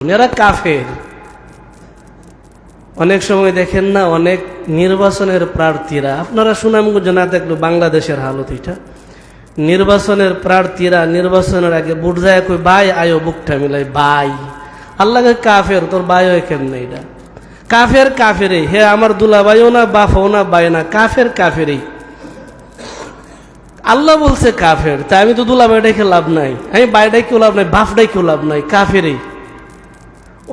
এরা কাফের। অনেক সময় দেখেন না, অনেক নির্বাচনের প্রার্থীরা, আপনারা সুনামগঞ্জ না দেখল বাংলাদেশের হালত এটা। নির্বাচনের প্রার্থীরা নির্বাচনের আগে বুট যায় কই বাই আয়ো বুকটা মিলাই বাই আল্লাহকে কাফের, তোর বাই হয় কেমনে এটা? কাফের কাফেরে হে, আমার দুলা বাইও না বাফও না বাই না, কাফের কাফেরেই। আল্লাহ বলছে কাফের তাই আমি তো দুলা বাই ডেকে লাভ নাই। আমি বাই কেউ লাভ নাই বাফ কেউ লাভ নাই, কাফেরেই।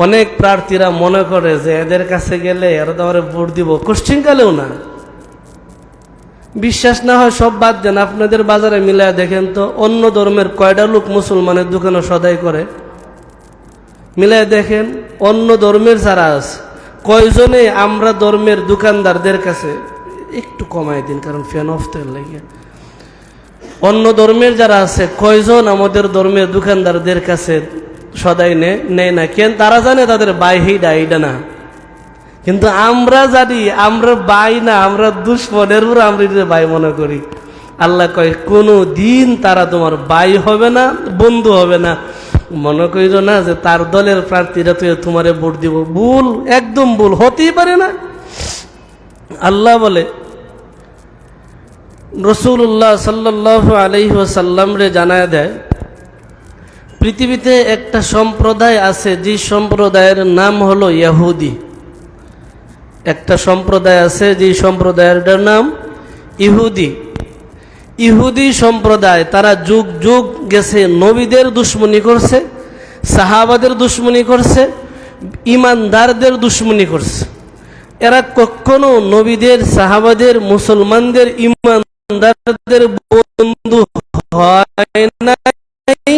অনেক প্রার্থীরা মনে করে যে এদের কাছে গেলে এরা তো ভোট দিব। কোশ্চিন কালেও না। বিশ্বাস না হয় সব বাদ দেন, আপনাদের বাজারে মিলায় দেখেন তো, অন্য ধর্মের কয়টা লোক মুসলমানের দোকানে সদাই করে? মিলায় দেখেন, অন্য ধর্মের যারা আছে, কয়জনে আমরা ধর্মের দোকানদারদের কাছে, একটু কমাই দিন, কারণ ফ্যান অফ তেল লাগে অন্য ধর্মের যারা আছে, কয়জন আমাদের ধর্মের দোকানদারদের কাছে সদাই নেয় না কেন তারা জানে তাদের বাই হিডা এইটা না কিন্তু আমরা জানি, আমরা বাই না, আমরা দুশ্মনের উপর আমরা বাই মনে করি। আল্লাহ কয়, কোনো দিন তারা তোমার বাই হবে না, বন্ধু হবে না। মনে করিল না যে তার দলের প্রার্থীরা তুই তোমারে ভোট দিব। ভুল, একদম ভুল, হতেই পারে না। আল্লাহ বলে রসুল্লাহ সাল্লাহ আলহি রে জানায় দেয় পৃথিবীতে একটা সম্প্রদায় আছে, যে সম্প্রদায়ের নাম হলো ইয়াহুদি একটা সম্প্রদায় আছে, যে সম্প্রদায়ের নাম ইহুদি। ইহুদি সম্প্রদায়, তারা যুগ যুগ গেছে নবীদের দুশ্মনী করছে, সাহাবাদের দুশ্মনী করছে, ইমানদারদের দুশ্মনী করছে। এরা কখনো নবীদের, সাহাবাদের, মুসলমানদের, ইমানদারদের বন্ধু হয় নাই।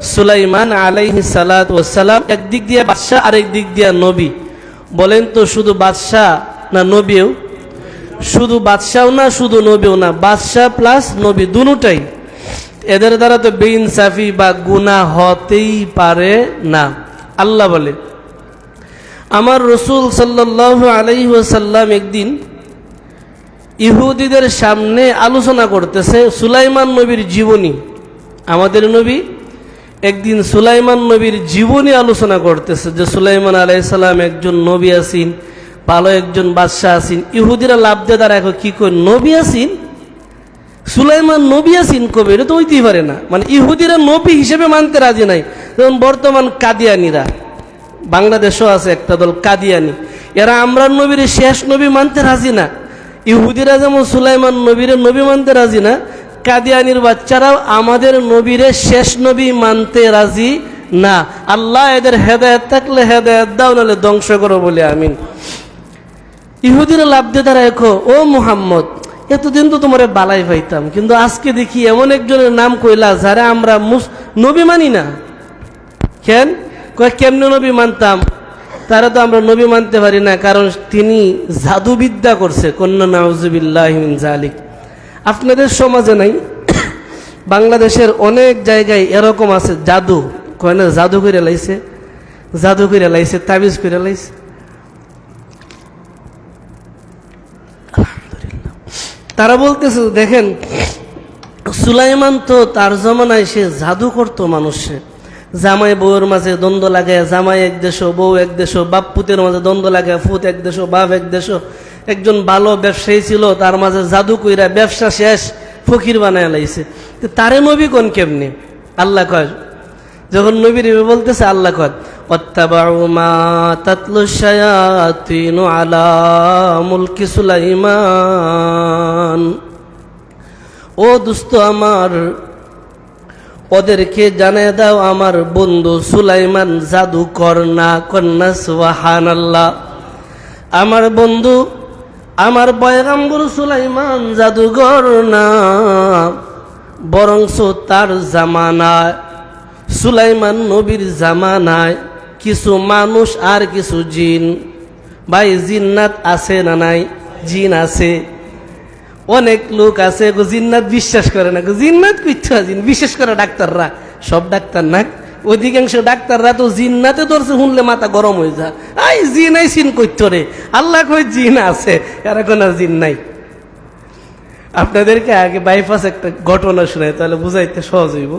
সুলাইমান আলাইহি সালাত সালাম একদিক দিয়ে বাদশাহ, আরেক দিক দিয়ে নবী। বলেন তো, শুধু বাদশাহ না নবীও? শুধু বাদশাও না, শুধু নবীও না, বাদশাহ প্লাস নবী দুটাই। এদের দ্বারা তো বেইনসাফি বা গুনাহ হতেই পারে না। আল্লাহ বলে, আমার রসুল সাল্লাহ আলাইসাল্লাম একদিন ইহুদিদের সামনে আলোচনা করতেছে সুলাইমান নবীর জীবনী। আমাদের নবী একদিন সুলাইমান নবীর জীবনী আলোচনা করতেছে যে সুলাইমান আলাইসাল্লাম একজন নবী আসিন ভালো একজন বাদশাহ আসিন ইহুদিরা লাভ দিয়ে, তারা এখন কি করে নবী আসিন সুলাইমান নবী আসিন কবে? এটা তো হইতেই পারে না। মানে ইহুদিরা নবী হিসেবে মানতে রাজি নাই। যেমন বর্তমান কাদিয়ানিরা, বাংলাদেশও আছে একটা দল কাদিয়ানি। এরা আমরা নবীর শেষ নবী মানতে রাজি না। ইহুদিরা যেমন সুলাইমান নবীর নবী মানতে রাজি না কাদিয়ানির বাচ্চারাও আমাদের নবীরে শেষ নবী মানতে রাজি না। আল্লাহ এদের হেদায়ত থাকলে হেদায়ত দাও, নাহলে ধ্বংস করো বলে, আমিন। ইহুদির লাভ দিয়ে তারা এখো ও মুহাম্মদ, এতদিন তো তোমার বালাই পাইতাম, কিন্তু আজকে দেখি এমন একজনের নাম কইলা যারা আমরা নবী মানি না। কেন? কয়, কেমনে নবী মানতাম? তারা তো আমরা নবী মানতে পারি না, কারণ তিনি জাদুবিদ্যা করছে। কন্যা নাউজুবিল্লাহ জালিক আপনাদের সমাজে নাই, বাংলাদেশের অনেক জায়গায় এরকম আছে, জাদু। কয় না, জাদু করে লাইছে, জাদু করে লাইছে, তাবিজ করে লাইছে। তারা বলতেছে, দেখেন, সুলাইমান তো তার জমানায় সে জাদু করতো মানুষে। জামাই বউয়ের মাঝে দ্বন্দ্ব লাগে জামাই এক দেশ, বউ এক দেশ, বাপ পুতের মাঝে দ্বন্দ্ব লাগে ফুত এক দেশ, বাপ এক দেশ। একজন ভালো ব্যবসায়ী ছিল, তার মাঝে জাদু কইরা ব্যবসা শেষ, ফকির বানায় লাইছে। তারে নবী কোন কেমনি? আল্লাহ কয়, যখন নবীর বলতেছে, আল্লাহ কয় সুলাইমান। ও দুস্ত আমার, ওদেরকে জানিয়ে দাও, আমার বন্ধু সুলাইমান জাদু করনা কন্যা সুবাহান আল্লাহ আমার বন্ধু আমার বয়গাম্বর সুলাইমান জাদুঘর না, বরংস তার জামানায়, সুলাইমান নবীর জামানায় কিছু মানুষ আর কিছু জিন। ভাই, জিন্নাত আছে না নাই? জিন আছে। অনেক লোক আছে জিন্নাত বিশ্বাস করে না জিন্নাত কিচ্ছু জিন? বিশ্বাস করে ডাক্তাররা? সব ডাক্তার না? অধিকাংশ ডাক্তাররা তো জিন্নাতে ধরছে, শুনলে মাথা গরম হয়ে যায়। আই, জিন, আই, সিন করতো রে। আল্লাহ কই জিন আছে, আর এখন আর জিন নাই। আপনাদেরকে আগে বাইপাস একটা ঘটনা শোনাই, তাহলে বুঝাইতে সহজ হইব।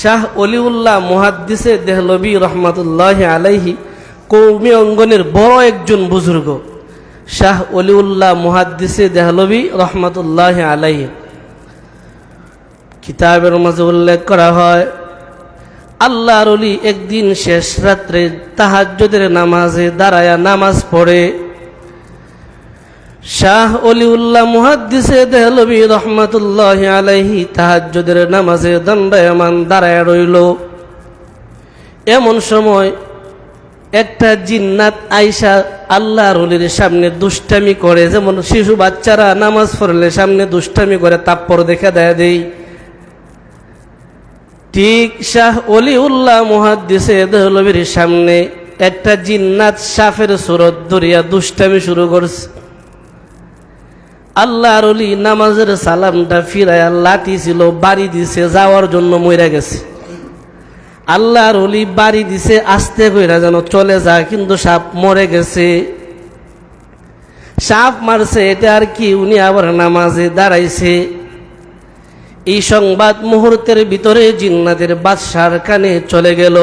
শাহ অলিউল্লাহ মুহাদ্দিসে দেহলবি রহমাতুল্লাহ আলাইহি কৌমি অঙ্গনের বড় একজন বুজুর্গ। শাহ অলিউল্লাহ মুহাদ্দিসে দেহলবি রহমাতুল্লাহ আলাইহি। কিতাবের মাঝে উল্লেখ করা হয় আল্লাহর অলি একদিন শেষ রাত্রে তাহাজ্জুদের নামাজে দাঁড়ায়া নামাজ পড়ে। শাহ অলিউল্লাহ মুহাদ্দিসে দেহলবি রহমাতুল্লাহ আলাইহি তাহাজ্জুদের নামাজে দণ্ডায়মান দাঁড়ায় রইল। এমন সময় একটা জিন্নাত আইসা আল্লাহর অলির সামনে দুষ্টামি করে, যেমন শিশু বাচ্চারা নামাজ পড়লে সামনে দুষ্টামি করে তাপ্পর দেখা দেয় দেই। ঠিক শাহ অলিউল্লাহ মুহাদ্দিসে দেহলবির সামনে একটা জিন্নাত সাফের সুরত ধরিয়া দুষ্টামি শুরু করছে। আল্লাহর অলি নামাজের সালামটা ফিরায়া লাঠি ছিল, বাড়ি দিছে, যাওয়ার জন্য মইরা গেছে। আল্লাহর অলি বাড়ি দিছে, আস্তে কইরা যেন চলে যায়, কিন্তু সাপ মরে গেছে। সাপ মারছে, এটা আর কি, উনি আবার নামাজে দাঁড়াইছে। এই সংবাদ মুহূর্তের ভিতরে জিন্নাতের বাদশার কানে চলে গেল।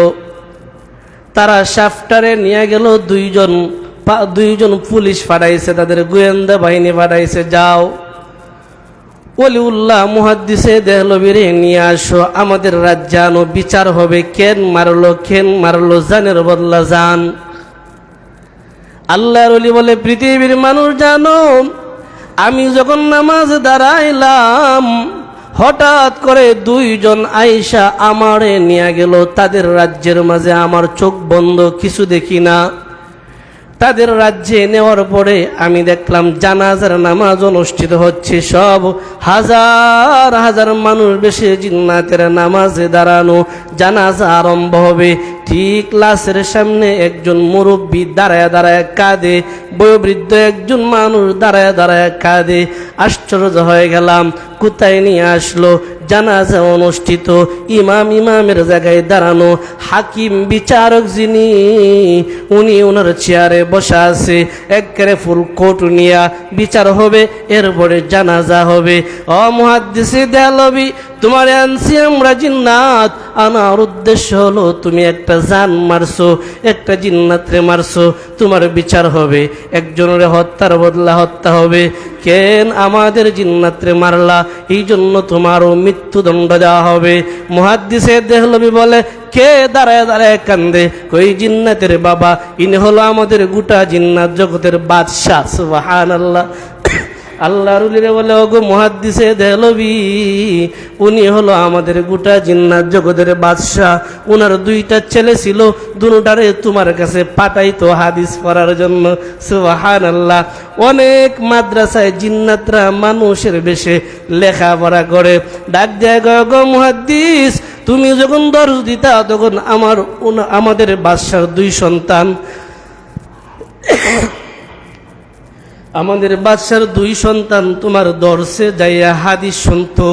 তারা সাফটারে নিয়ে গেল, দুইজন দুইজন পুলিশ পাঠাইছে তাদের গোয়েন্দা বাহিনী পাঠাইছে যাও। অলিউল্লাহ মুহাদ্দিসে দেহলবিরে নিয়ে আসো, আমাদের রাজ্যানো বিচার হবে, কেন মারলো কেন মারলো, জানের বদলা জান। আল্লাহর অলি বলে, পৃথিবীর মানুষ জানো, আমি যখন নামাজ দাঁড়াইলাম হঠাৎ করে দুইজন আইসা আমারে নিয়ে গেল। তাদের রাজ্যের মাঝে আমার চোখ বন্ধ, কিছু দেখি না। তাদের রাজ্যে নেওয়ার পরে আমি দেখলাম জানাজার নামাজ অনুষ্ঠিত হচ্ছে। সব হাজার হাজার মানুষ বেশি জিন্নাতের নামাজে দাঁড়ানো। জানাজা আরম্ভ হবে। ঠিক লাশের সামনে একজন মুরব্বী দাঁড়ায় দাঁড়ায় কাঁদে। বয়োবৃদ্ধ একজন মানুষ দাঁড়ায় দাঁড়ায় কাঁদে। আশ্চর্য হয়ে গেলাম। কোথায় নিয়ে আসলো? জানাজা অনুষ্ঠিত। ইমাম ইমামের জায়গায় দাঁড়ানো। হাকিম বিচারক যিনি, উনি ওনার চেয়ারে বসা আছে। একেবারে ফুল কোট নিয়া বিচার হবে, এরপরে জানাজা হবে। অ মহাদ্দেশে দেয়ালবি, তোমার আনছি আমরা জিন্নাত। আনার উদ্দেশ্য হলো, তুমি একটা জান মারছো, একটা জিন্নাতরে মারছো, তোমার বিচার হবে। একজনের হত্যার বদলা হত্যা হবে। কেন আমাদের জিন্নাত্রে মারলা, এই জন্য তোমারও মৃত্যুদণ্ড দেওয়া হবে। মহাদ্দিসে দেহলবি বলে, কে দাঁড়ায় দাঁড়ায় কান্দে? ওই জিন্নাতের বাবা? ইনি হলো আমাদের গোটা জিন্নাত জগতের বাদশাহ সুবাহান আল্লাহ আল্লাহ রুলিরে বলে, ওগো মহাদ্দিসে দেহলবি, উনি হলো আমাদের গোটা জিন্নাত জগতের বাদশাহ। উনার দুইটা ছেলে ছিল, দুটারে তোমার কাছে পাঠাইতো হাদিস পড়ার জন্য। সুবাহান আল্লাহ অনেক মাদ্রাসায় জিন্নাতরা মানুষের বেশে লেখাপড়া করে। ডাক দেয়, গো মুহাদ্দিস, তুমি যখন দর্শ দিতা, তখন আমার আমাদের বাদশার দুই সন্তান আমাদের বাদশার দুই সন্তান তোমার দর্শে যাইয়া হাদিস শুনতো।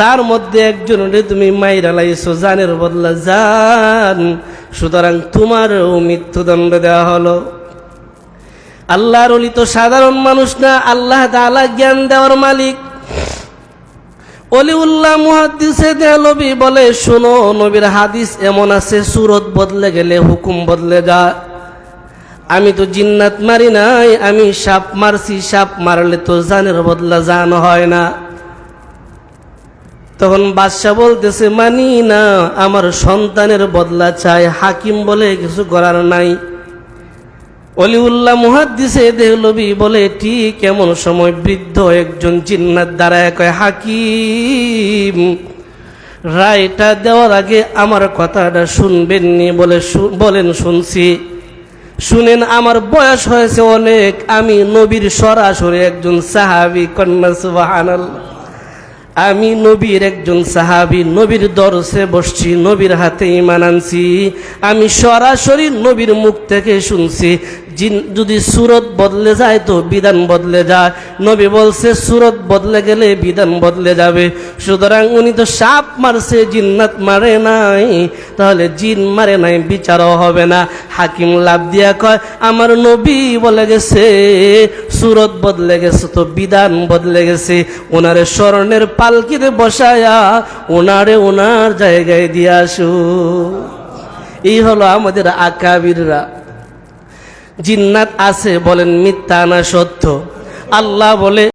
তার মধ্যে একজনরে তুমি মাইরা লাইছো, জানের বদলা জান। সুতরাং তোমারও মৃত্যুদণ্ড দেওয়া হলো। আল্লাহর অলি তো সাধারণ মানুষ না, আল্লাহ তাআলা জ্ঞান দেওয়ার মালিক। অলিউল্লাহ মুহাদ্দিসে দেহলবি বলে, শোনো, নবীর হাদিস এমন আছে, সুরত বদলে গেলে হুকুম বদলে যায়। আমি তো জিন্নাত মারি নাই, আমি সাপ মারছি, সাপ মারলে তো জানের বদলা জান হয় না। তখন বাদশাহ বলতেছে, মানি না, আমার সন্তানের বদলা চাই, হাকিম বলে কিছু করার নাই। অলিউল্লাহ মুহাদ্দিসে দেহলবি বলে, ঠিক এমন সময় বৃদ্ধ একজন জিন্নাত দ্বারায় কয়, হাকিম, রায়টা দেওয়ার আগে আমার কথাটা শুনবেননি বলে বলেন শুনছি। শুনেন আমার বয়স হয়েছে অনেক। আমি নবীর সরাসরি একজন সাহাবি কন্যা সুবাহানাল্লাহ। আমি নবীর একজন সাহাবি, নবীর দরসে বসছি, নবীর হাতে ইমান আনছি। আমি সরাসরি নবীর মুখ থেকে শুনছি যদি সুরত বদলে যায় তো বিধান বদলে যায়। নবী বলছে, সুরত বদলে গেলে বিধান বদলে যাবে। সুতরাং উনি তো সাপ মারছে, জিন্নাত মারে নাই। তাহলে জিন মারে নাই, বিচারও হবে না। হাকিম লাভ দিয়া কয়, আমার নবী বলে গেছে সুরত বদলে গেছে, তো বিধান বদলে গেছে। ওনারে স্মরণের পালকিতে বসায়া, ওনারে ওনার জায়গায় দিয়ে আসু। এই হলো আমাদের আকাবিররা। জিন্নাত আছে বলেন মিথ্যা না সত্য। আল্লাহ বলে